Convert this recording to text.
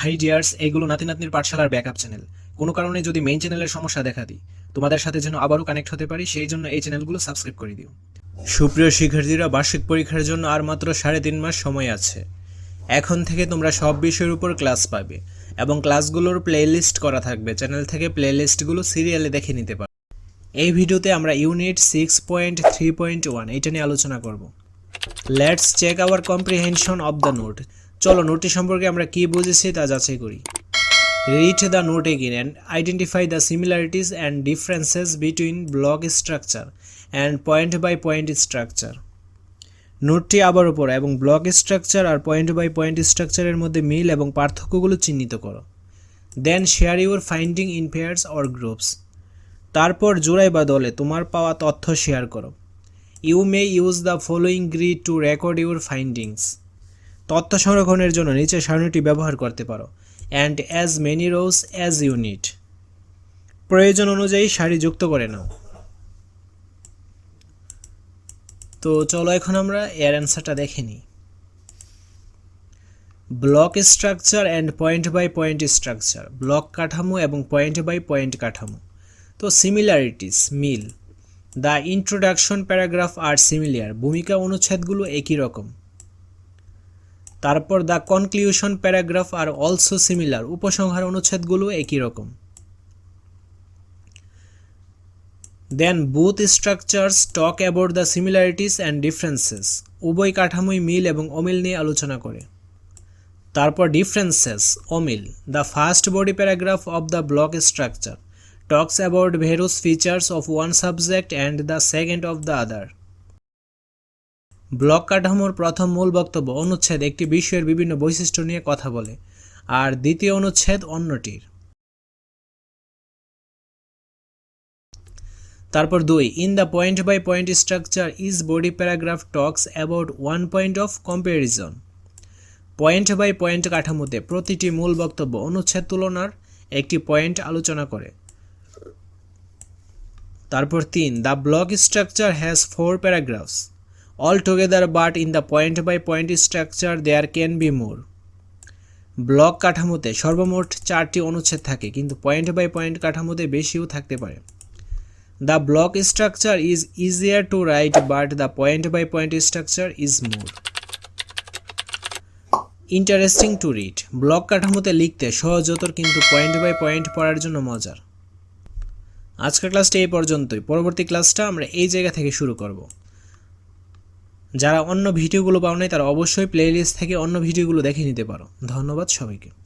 High dears এগুলো নাতি নাতনির পাঠশালার ব্যাকআপ চ্যানেল। কোনো কারণে যদি মেইন চ্যানেলের সমস্যা দেখা দিই, তোমাদের সাথে যেন আবারও কানেক্ট হতে পারি, সেই জন্য এই চ্যানেলগুলো সাবস্ক্রাইব করে দিও। সুপ্রিয় শিক্ষার্থীরা, বার্ষিক পরীক্ষার জন্য আর মাত্র সাড়ে তিন মাস সময় আছে। এখন থেকে তোমরা সব বিষয়ের উপর ক্লাস পাবে এবং ক্লাসগুলোর প্লেলিস্ট করা থাকবে। চ্যানেল থেকে প্লেলিস্টগুলো সিরিয়ালে দেখে নিতে পারো। এই ভিডিওতে আমরা unit six point three point one এইটা নিয়ে আলোচনা করব। Let's check our comprehension of the note চলো নোটটি সম্পর্কে আমরা কি বুঝেছি তা যাচাই করি। Read the note again and identify the similarities and differences between block structure and point by point structure নোটটি আবার উপর এবং ব্লক স্ট্রাকচার আর পয়েন্ট বাই পয়েন্ট স্ট্রাকচারের মধ্যে মিল এবং পার্থক্যগুলো চিহ্নিত করো। Then share your finding in pairs or groups তারপর জোড়াই বা দলে তোমার পাওয়া তথ্য শেয়ার করো। You may use the following grid to record your findings তথ্য সংরক্ষণের জন্য নিচের সারণীটি ব্যবহার করতে পারো। And as many rows as you need প্রয়োজন অনুযায়ী সারি যুক্ত করে নাও। তো চলো এখন আমরা এর অ্যান্সারটা দেখে নিই। Block structure and point by point structure block কাঠামো এবং পয়েন্ট বাই পয়েন্ট কাঠামো। তো similarities mill. The introduction paragraph are similar ভূমিকা অনুচ্ছেদগুলো একই রকম। তারপর the conclusion paragraph are also similar উপসংহার অনুচ্ছেদগুলো একই রকম। Then both structures talk about the similarities and differences উভয় কাঠামোই মিল এবং অমিল নিয়ে আলোচনা করে। তারপর ডিফারেন্সেস অমিল। The first body paragraph of the block structure talks about various features of one subject and the second of the other block কাঠামোর প্রথম মূল বক্তব্য, অনুচ্ছেদ একটি বিষয়ের বিভিন্ন বৈশিষ্ট্য নিয়ে কথা বলে। আর দ্বিতীয় অনুচ্ছেদ অন্যটির। তারপর দুই in the point by point structure is body paragraph talks about one point of comparison point by point কাঠামোতে প্রতিটি মূল বক্তব্য অনুচ্ছেদ তুলনার একটি পয়েন্ট আলোচনা করে। তারপর তিন the block structure has four paragraphs together but in the point by point structure there can be more block কাঠামোতে সর্বমোট চারটি অনুচ্ছেদ থাকে, কিন্তু পয়েন্ট বাই পয়েন্ট কাঠামোতে বেশিও থাকতে পারে। The block structure is easier to write but the point by point structure is more interesting to read block কাঠামোতে লিখতে সহজতর কিন্তু পয়েন্ট বাই পয়েন্ট পড়ার জন্য মজার। আজকের ক্লাসটা এই পর্যন্তই। পরবর্তী ক্লাসটা আমরা এই জায়গা থেকে শুরু করব। যারা অন্য ভিডিওগুলো পাও নাই, তারা অবশ্যই প্লেলিস্ট থেকে অন্য ভিডিওগুলো দেখে নিতে পারো। ধন্যবাদ সবাইকে।